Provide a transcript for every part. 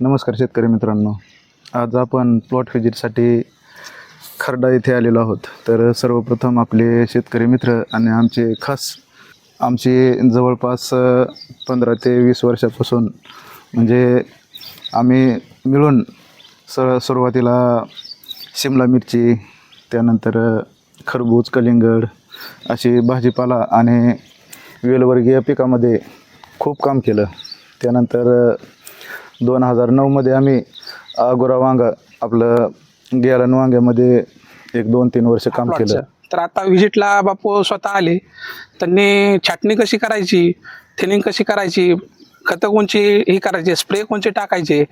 नमस्कार शेतकरी मित्रांनो. आज आपण प्लॉट व्हिजिटसाठी खर्डा येथे आलेलो आहोत. तर सर्वप्रथम आपले शेतकरी मित्र आणि आमचे खास आमची जवळपास पंधरा ते वीस वर्षापासून म्हणजे आम्ही मिळून स सुरुवातीला शिमला मिरची त्यानंतर खरबूज कलिंगड अशी भाजीपाला आणि वेलवर्गीय पिकामध्ये खूप काम केलं. त्यानंतर दोन हजार नऊमध्ये आम्ही आगोरा वांगा आपलं गेलन वांग्यामध्ये एक दोन तीन वर्ष काम केलं. तर आता व्हिजिटला बापू स्वतः आले. त्यांनी छाटणी कशी करायची थिनिंग कशी करायची खतं कोणची हे करायचे स्प्रे कोणचे टाकायचे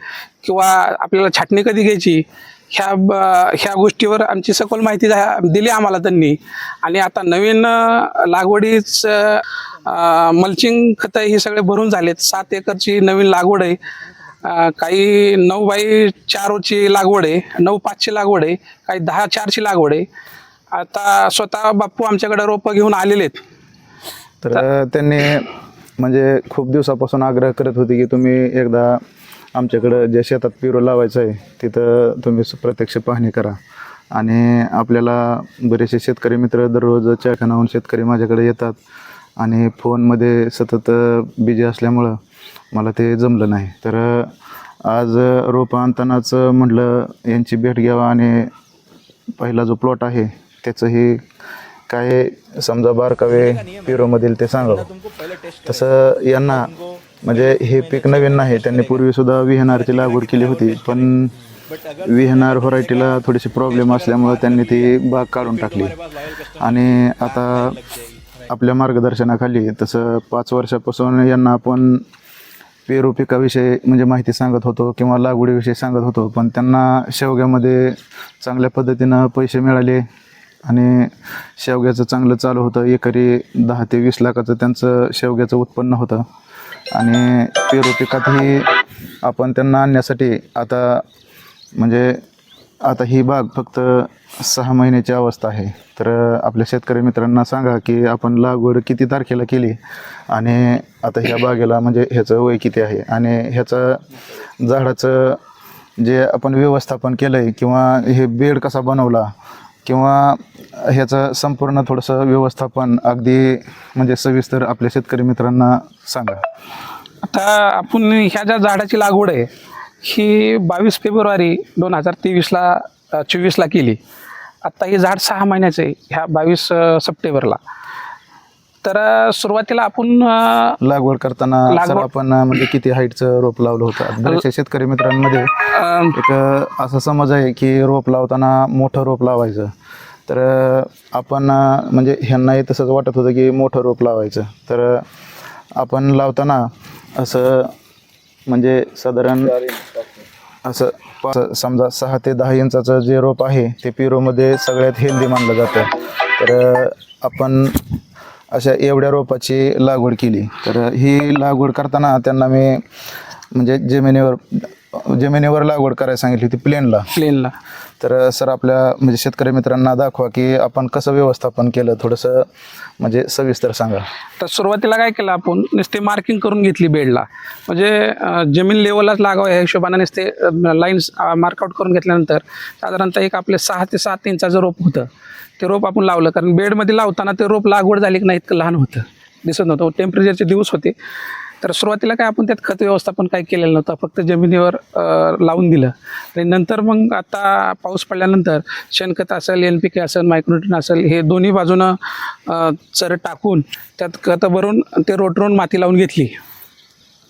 किंवा आपल्याला छाटणी कधी घ्यायची ह्या ह्या गोष्टीवर आमची सखोल माहिती दिली आम्हाला त्यांनी. आणि आता नवीन लागवडीच मल्चिंग खतं ही सगळे भरून झालेत. सात एकरची नवीन लागवड आहे. काही नऊ बाई चारची लागवड आहे नऊ पाचची लागवड आहे काही दहा चारची लागवड आहे. आता स्वतः बाप्पू आमच्याकडे रोपं घेऊन आलेले आहेत. तर त्यांनी म्हणजे खूप दिवसापासून आग्रह करत होते की तुम्ही एकदा आमच्याकडं जे शेतात पिरो लावायचं आहे तिथं तुम्ही प्रत्यक्ष पाहणी करा. आणि आपल्याला बरेचसे शेतकरी मित्र दररोज चाकणाहून शेतकरी माझ्याकडे येतात. आणि फोनमध्ये सतत बिजी असल्यामुळं मला ते जमलं नाही. तर आज रोपं आणतानाच म्हटलं यांची भेट घ्यावा आणि पहिला जो प्लॉट आहे त्याचंही काय समजा बारकावे पिरोमधील ते सांगावं. तसं यांना म्हणजे हे पीक नवीन नाही त्यांनी पूर्वीसुद्धा विहनारची लागवड केली होती पण विहनार व्हरायटीला थोडीशी प्रॉब्लेम असल्यामुळं त्यांनी ती बाग काढून टाकली. आणि आता आपल्या मार्गदर्शनाखाली तसं पाच वर्षापासून यांना आपण पेरू पिकाविषयी म्हणजे माहिती सांगत होतो किंवा लागवडीविषयी सांगत होतो पण त्यांना शेवग्यामध्ये चांगल्या पद्धतीनं पैसे मिळाले आणि शेवग्याचं चांगलं चालू होतं. एकरी दहा ते वीस लाखाचं त्यांचं शेवग्याचं उत्पन्न होतं. आणि पेरू पिकातही आपण त्यांना आणण्यासाठी आता म्हणजे आता ही बाग फक्त सहा महिन्याची अवस्था आहे. तर आपल्या शेतकरी मित्रांना सांगा की आपण लागवड किती तारखेला केली? आणि आता ह्या बागेला म्हणजे ह्याचं वय किती आहे? आणि ह्याचं झाडाचं जे आपण व्यवस्थापन केलं आहे किंवा हे बेड कसा बनवला किंवा ह्याचं संपूर्ण थोडंसं व्यवस्थापन अगदी म्हणजे सविस्तर आपल्या शेतकरी मित्रांना सांगा. आता आपण ह्या ज्या झाडाची लागवड आहे ही बावीस फेब्रुवारी दोन हजार तेवीसला चोवीसला केली. आत्ता हे झाड सहा महिन्याचं आहे ह्या बावीस सप्टेंबरला. तर सुरुवातीला आपण लागवड करताना लागवड- आपण म्हणजे किती हाईटचं रोप लावलं होतं? बऱ्याचशा शेतकरी मित्रांमध्ये एक असा समज आहे की रोप लावताना मोठं रोप लावायचं. तर आपण म्हणजे ह्यांनाही तसंच वाटत होतं की मोठं रोप लावायचं. तर आपण लावताना असं म्हणजे साधारण असं पा- समजा सहा ते दहा इंचाचं जे रोप आहे ते पिरोमध्ये सगळ्यात हेल्दी मानलं जातं. तर आपण अशा एवढ्या रोपाची लागवड केली. तर ही लागवड करताना त्यांना मी म्हणजे जमिनीवर जमिनीवर लागवड करायला सांगितली होती प्लेनला. प्लेनला. तर सर आपल्या म्हणजे शेतकरी मित्रांना दाखवा की आपण कसं व्यवस्थापन केलं थोडंसं म्हणजे सविस्तर सांगा. तर सुरुवातीला काय केलं आपण नुसते मार्किंग करून घेतली बेडला म्हणजे जमीन लेवललाच लागावं ह्या हिशोबाने नुसते लाईन्स मार्कआउट करून घेतल्यानंतर साधारणतः एक आपले सहा ते सात इंचाचं रोप होतं. ते रोप आपण लावलं कारण बेडमध्ये लावताना ते रोप लागवड झाली की नाही इतकं लहान होतं. दिसत नव्हतं. टेम्परेचरचे दिवस होते. तर सुरुवातीला काय आपण त्यात खत व्यवस्थापन काही केलेलं नव्हतं फक्त जमिनीवर लावून दिलं. आणि नंतर मग आता पाऊस पडल्यानंतर शेणखत असेल एन पी के असेल मायक्रोटिन असेल हे दोन्ही बाजूनं चर टाकून त्यात खतं भरून ते रोटरून माती लावून घेतली.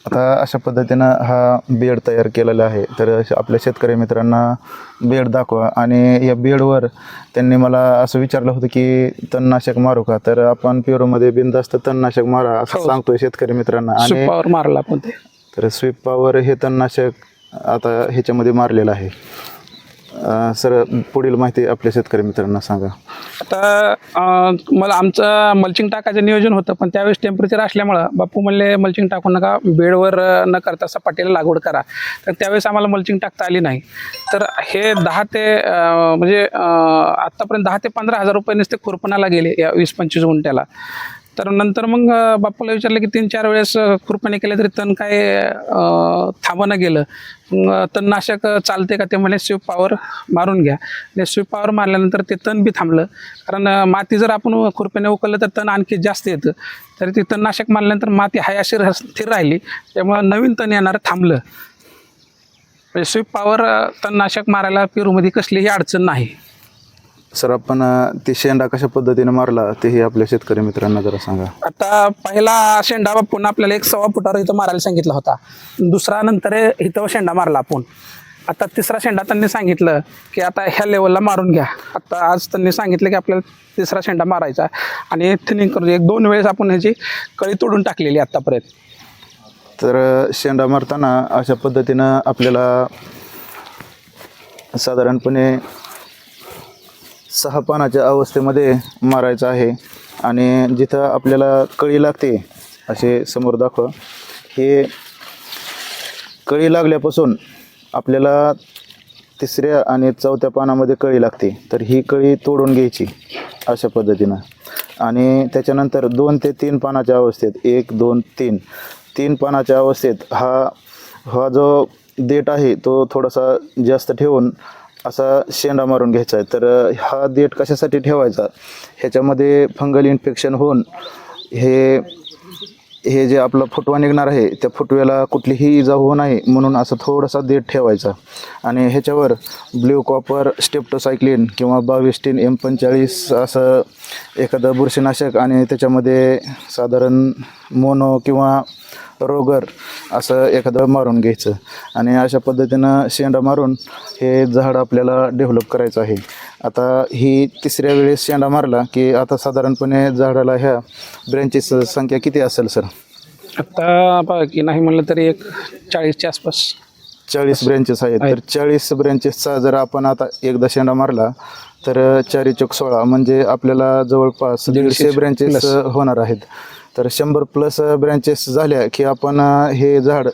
आता अशा पद्धतीनं हा बेड तयार केलेला आहे. तर आपल्या शेतकरी मित्रांना बेड दाखवा. आणि या बेडवर त्यांनी मला असं विचारलं होतं की तणनाशक मारू का? तर आपण प्युरोमध्ये बिनधास्त तणनाशक मारा असं हो. सांगतोय शेतकरी मित्रांना. आणि मारला आपण तर स्वीप पॉवर हे तणनाशक आता ह्याच्यामध्ये मारलेलं आहे. सर पुढील माहिती आपल्या शेतकरी मित्रांना सांगा. आता मला आमचं मल्चिंग टाकायचं नियोजन होतं पण त्यावेळेस टेम्परेचर असल्यामुळं बापू म्हणले मल्चिंग टाकू नका बेडवर न करता सपाटीला लागवड करा. तर त्यावेळेस आम्हाला मल्चिंग टाकता आली नाही. तर हे दहा ते म्हणजे आत्तापर्यंत दहा ते पंधरा हजार रुपये नुसते खुरपणाला गेले या वीस पंचवीस गुंट्याला तर नंतर मग बाप्पाला विचारलं की तीन चार वेळेस अं, खुरपणी केलं तरी तण काय थांबवणं थांबणं गेलं. मग तणनाशक चालते का ते म्हणे स्वीप पॉवर मारून घ्या. आणि स्वीप पॉवर मारल्यानंतर ते तण बी थांबलं. कारण माती जर आपण खुरप्याने उकललं तर तण आणखी जास्त येतं. तर ते तणनाशक मारल्यानंतर माती हाय अशी स्थिर राहिली. त्यामुळं नवीन तण येणारं थांबलं. म्हणजे स्वीप पॉवर तणनाशक मारायला पेरूमध्ये कसलीही अडचण नाही. सर आपण ते शेंडा कशा पद्धतीने मारला तेही आपल्या शेतकरी मित्रांना जरा सांगा. आता पहिला शेंडा पुन्हा आपल्याला एक सव्वा फुटावर इथं मारायला सांगितला होता. दुसरा नंतर इथं शेंडा मारला आपण. आता तिसरा शेंडा त्यांनी सांगितलं की आता ह्या लेवलला मारून घ्या. आता आज त्यांनी सांगितलं की आपल्याला तिसरा शेंडा मारायचा आणि थिनिंग करून एक दोन वेळेस आपण ह्याची कळी तोडून टाकलेली आत्तापर्यंत तर शेंडा मारताना अशा पद्धतीनं आपल्याला साधारणपणे सहा पानाच्या अवस्थेमध्ये मारायचं आहे. आणि जिथं आपल्याला कळी लागते असे समोर दाखवा. हे कळी लागल्यापासून आपल्याला तिसऱ्या आणि चौथ्या पानामध्ये कळी लागते. तर ही कळी तोडून घ्यायची अशा पद्धतीनं. आणि त्याच्यानंतर दोन ते तीन पानाच्या अवस्थेत एक दोन तीन. तीन पानाच्या अवस्थेत हा हा जो देठ आहे तो थोडासा जास्त ठेवून असा शेंडा मारून घ्यायचा आहे. तर हा देठ कशासाठी ठेवायचा? ह्याच्यामध्ये फंगल इन्फेक्शन होऊन हे हे जे आपलं फुटवा निघणार आहे त्या फुटव्याला कुठलीही इजा होऊ नये म्हणून असं थोडासा देठ ठेवायचा. आणि ह्याच्यावर ब्ल्यू कॉपर स्टेप्टोसायक्लिन किंवा बाविस्टीन एम पंचेचाळीस असं एखादं बुरशीनाशक आणि त्याच्यामध्ये साधारण मोनो किंवा रोगर असं एखादं मारून घ्यायचं. आणि अशा पद्धतीनं शेंडा मारून हे झाड आपल्याला डेव्हलप करायचं आहे. आता ही तिसऱ्या वेळेस शेंडा मारला की आता साधारणपणे झाडाला ह्या ब्रँचेस संख्या किती असेल सर आता बघा की नाही म्हणलं तरी एक चाळीसच्या आसपास. चाळीस ब्रँचेस आहेत. तर चाळीस ब्रँचेसचा जर आपण आता एकदा शेंडा मारला तर चारी चौक सोळा म्हणजे आपल्याला जवळपास दीडशे ब्रँचेस होणार आहेत. तर शंभर प्लस ब्रँचेस झाल्या की आपण हे झाड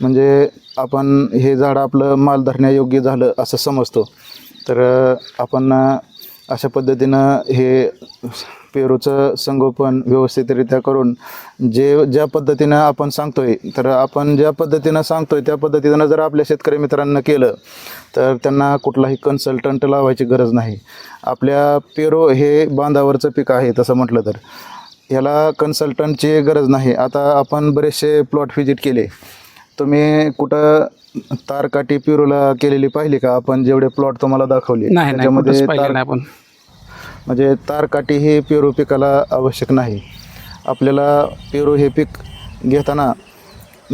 म्हणजे आपण हे झाड आपलं माल धरण्यायोग्य झालं असं समजतो. तर आपण अशा पद्धतीनं हे पेरूचं संगोपन व्यवस्थितरित्या करून जे ज्या पद्धतीनं आपण सांगतोय तर आपण ज्या पद्धतीनं सांगतोय त्या पद्धतीनं जर आपल्या शेतकरी मित्रांना केलं तर त्यांना कुठलाही कन्सल्टंट लावायची गरज नाही. आपल्या पेरू हे बांधावरचं पीक आहे तसं म्हटलं तर. ह्याला कन्सल्टंटची गरज नाही. आता आपण बरेचसे प्लॉट व्हिजिट केले. तुम्ही कुठं तारकाठी पेरूला केलेली पाहिली का? आपण जेवढे प्लॉट तुम्हाला दाखवले. नाही नाही कुठंच पाहिलं तार- नाही आपण. म्हणजे तारकाठी हे पेरू पिकाला आवश्यक नाही. आपल्याला पेरू हे पीक घेताना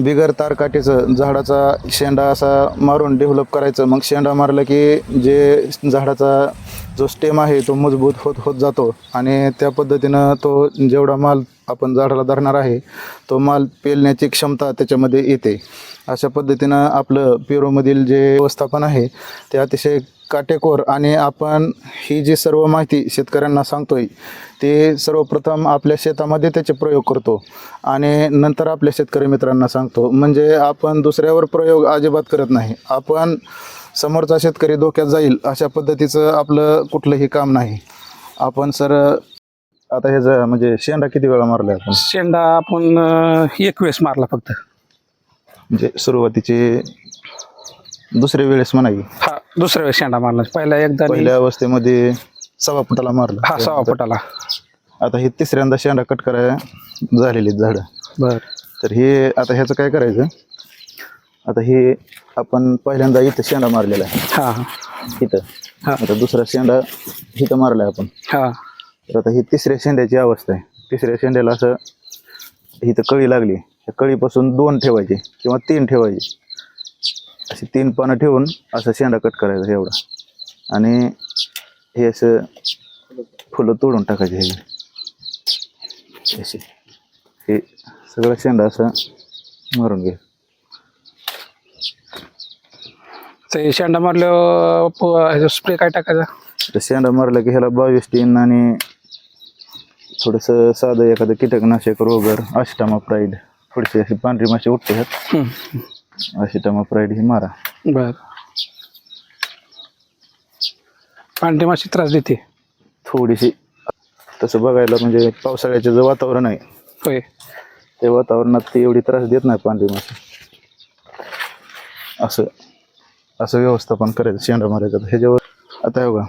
बिगर तारकाटीचं झाडाचा शेंडा असा मारून डेव्हलप करायचं. मग शेंडा मारला की जे झाडाचा जो स्टेम आहे तो मजबूत होत होत जातो. आणि त्या पद्धतीनं तो जेवढा माल आपण झाडाला धरणार आहे तो माल पेलण्याची क्षमता त्याच्यामध्ये येते. अशा पद्धतीनं आपलं पेरूमधील जे व्यवस्थापन आहे ते अतिशय काटेकोर आणि आपण ही जी सर्व माहिती शेतकऱ्यांना सांगतोय ते सर्वप्रथम आपल्या शेतामध्ये त्याचे प्रयोग करतो आणि नंतर आपल्या शेतकरी मित्रांना सांगतो. म्हणजे आपण दुसऱ्यावर प्रयोग अजिबात करत नाही. आपण समोरचा शेतकरी धोक्यात जाईल अशा पद्धतीचं आपलं कुठलंही काम नाही. आपण सर आता ह्याचं म्हणजे शेंडा किती वेळा मारला आपण? शेंडा आपण अं, एक वेळेस मारला फक्त. म्हणजे सुरुवातीचे दुसऱ्या वेळेस म्हणा की हा दुसऱ्या वेळेस शेंडा मारला. पहिला एकदा पहिल्या अवस्थेमध्ये सव्वा फुटाला मारला. हा सव्वा फुटाला. आता हे तिसऱ्यांदा शेंडा कट करायला झालेली झाडं. बर. तर हे आता ह्याचं काय करायचं? आता हे आपण पहिल्यांदा इथं शेंडा मारलेला आहे. हा हा. इथं. हा. आता दुसरा शेंडा इथं मारलाय आपण. हा. तर आता ही तिसऱ्या शेंड्याची अवस्था आहे. तिसऱ्या शेंड्याला असं इथं कळी लागली. त्या कळीपासून दोन ठेवायचे किंवा तीन ठेवायचे. अशी तीन पानं ठेवून असं शेंडा कट करायचा एवढा. आणि हे असं फुलं तोडून टाकायचे हे. असे हे सगळं शेंडा असं मारून घे. ते शेंडा मारल्यावर स्प्रे काय टाकायचा? तर शेंडा मारला की ह्याला बावीस टीन आणि थोडंसं साधं एखादं कीटकनाशक रोगर अष्टामा प्राईड थोडीशी अशी पांढरी माशी उठते ह्यात. हम्म. अष्टामा प्राईड ही मारा. बर. पांढरी माशी त्रास देते. थोडीशी. तसं बघायला म्हणजे पावसाळ्याचे जे वातावरण आहे होय. त्या वातावरणात ते एवढी त्रास देत नाही पांढरी माशी. असं असं व्यवस्थापन करायचं शेंडा मारायचं. ह्याच्यावर आता हे बघा.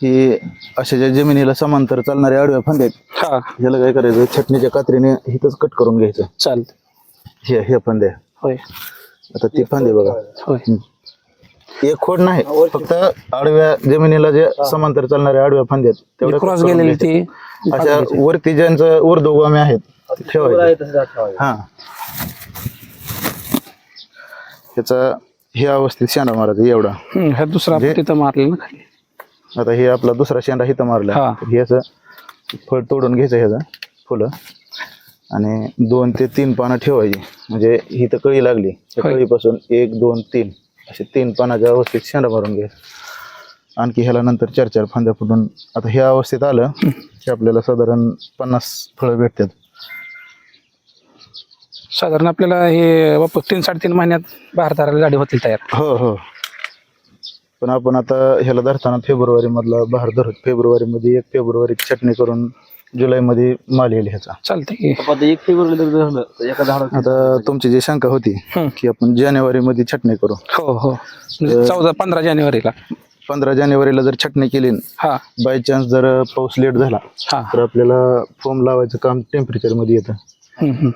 ही अशा ज्या जमिनीला समांतर चालणाऱ्या आडव्या फांद्या आहेत हा. ह्याला काय करायचं? छटणीच्या कात्रीने हिथंच कट करून घ्यायचं. चालत हे ह्या फांद्या होय. आता ती फांदे बघा. होय. एक खोड नाही फक्त आडव्या जमिनीला जे समांतर चालणाऱ्या आडव्या फांद्या आहेत तेवढ्या क्रॉस करून गेलेली घ्यायच्या. ती. अशा वरती ज्यांचं ऊर्ध्वगामी आहेत ते ठेवायचे. हा. ह्याचा हे अवस्थेत शेंडा मारायचा एवढा. हम्म, ह्या दुसरा आपण म्हणजे- तिथं मारलं ना खाली. आता हे आपला दुसरा शेंडा हिथं मारला. हा. हे असं फळ तोडून घ्यायचं ह्याचं फुलं. आणि दोन ते तीन पानं ठेवायची. म्हणजे ही तर कळी लागली. त्या होय. कळीपासून एक दोन तीन. असे तीन पानाच्या अवस्थेत शेंडा मारून घ्यायचा. आणखी ह्याला नंतर चार चार फांद्या फुटून. आता ह्या अवस्थेत आलं की आपल्याला साधारण पन्नास फळं भेटतात. साधारण आपल्याला हे वापस तीन साडेतीन महिन्यात बाहेर धरायला गाडी होतील तयार. हो हो. पण आपण आता ह्याला धरताना फेब्रुवारी मधला बहार धरत फेब्रुवारी मध्ये एक फेब्रुवारी छटणी करून जुलै मध्ये माल येईल ह्याचा. चालतंय की. एक फेब्रुवारी जर झालं तर एका आता तुमची जी शंका होती हम्म. की आपण जानेवारी मध्ये छटणी करू. हो हो. म्हणजे चौदा पंधरा जानेवारीला. पंधरा जानेवारीला जर छटणी केली हा. बाय चान्स जर पाऊस लेट झाला हा. तर आपल्याला फोम लावायचं काम टेम्परेचरमध्ये येतं. हम्म, हम्म.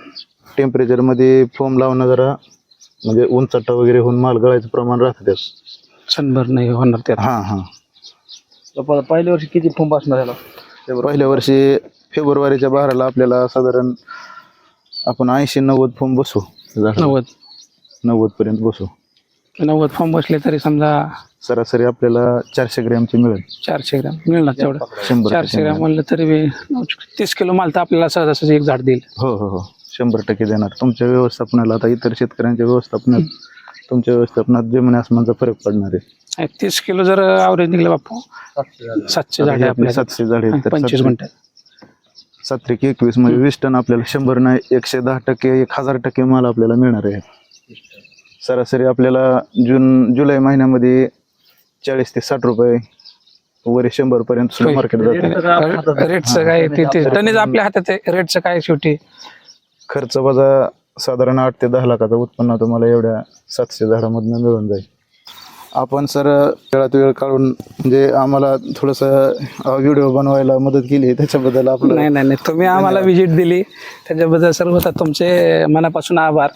टेम्परेचरमध्ये फोम लावणं जरा म्हणजे उंचट्टा वगैरे होऊन माल गळायचं प्रमाण राहतं त्यात. सनभर नाही होणार त्यात. हा हा. प- पहिल्या वर्षी किती फॉर्म असणार याला पहिल्या वर्षी फेब्रुवारीच्या बहाराला आपल्याला साधारण आपण ऐंशी नव्वद फोम बसू. नव्वद. नव्वद पर्यंत बसू. नव्वद फॉर्म बसले तरी समजा सरासरी आपल्याला चारशे ग्रॅमची मिळेल. चारशे ग्रॅम. मिळणार तेवढं? शंभर चारशे ग्रॅम म्हणलं तरी बी तीस किलो माल तर आपल्याला सहजासहज एक झाड देईल. हो हो हो. शंभर टक्के देणार. तुमच्या व्यवस्थापनाला आता इतर शेतकऱ्यांच्या व्यवस्थापनात तुमच्या व्यवस्थापनात जमीन आसमानचा फरक पडणार आहे. तीस किलो जर आवरेज निघलं बापू सातशे झाडे आपले सातशे झाडे आहेत तर पंचवीस सातशे- सात त्रिक एकवीस म्हणजे वीस टन आपल्याला शंभर नाही एकशे दहा टक्के एक हजार टक्के माल आपल्याला मिळणार आहे. सरासरी आपल्याला जून जुलै महिन्यामध्ये चाळीस ते साठ रुपये वरी शंभर पर्यंत सुद्धा मार्केट जाते. रेटचं काय ते ते टनेज आपल्या हातात आहे रेटचं काय शेवटी? खर्च वजा साधारण आठ ते दहा लाखाचं उत्पन्न तुम्हाला एवढ्या सातशे झाडामधनं मिळून जाईल. आपण सर वेळात वेळ काढून म्हणजे आम्हाला थोडंसं व्हिडिओ बनवायला मदत केली. त्याच्याबद्दल आपलं नाही नाही नाही. तुम्ही आम्हाला व्हिजिट दिली. त्याच्याबद्दल सर्व तुमचे मनापासून आभार.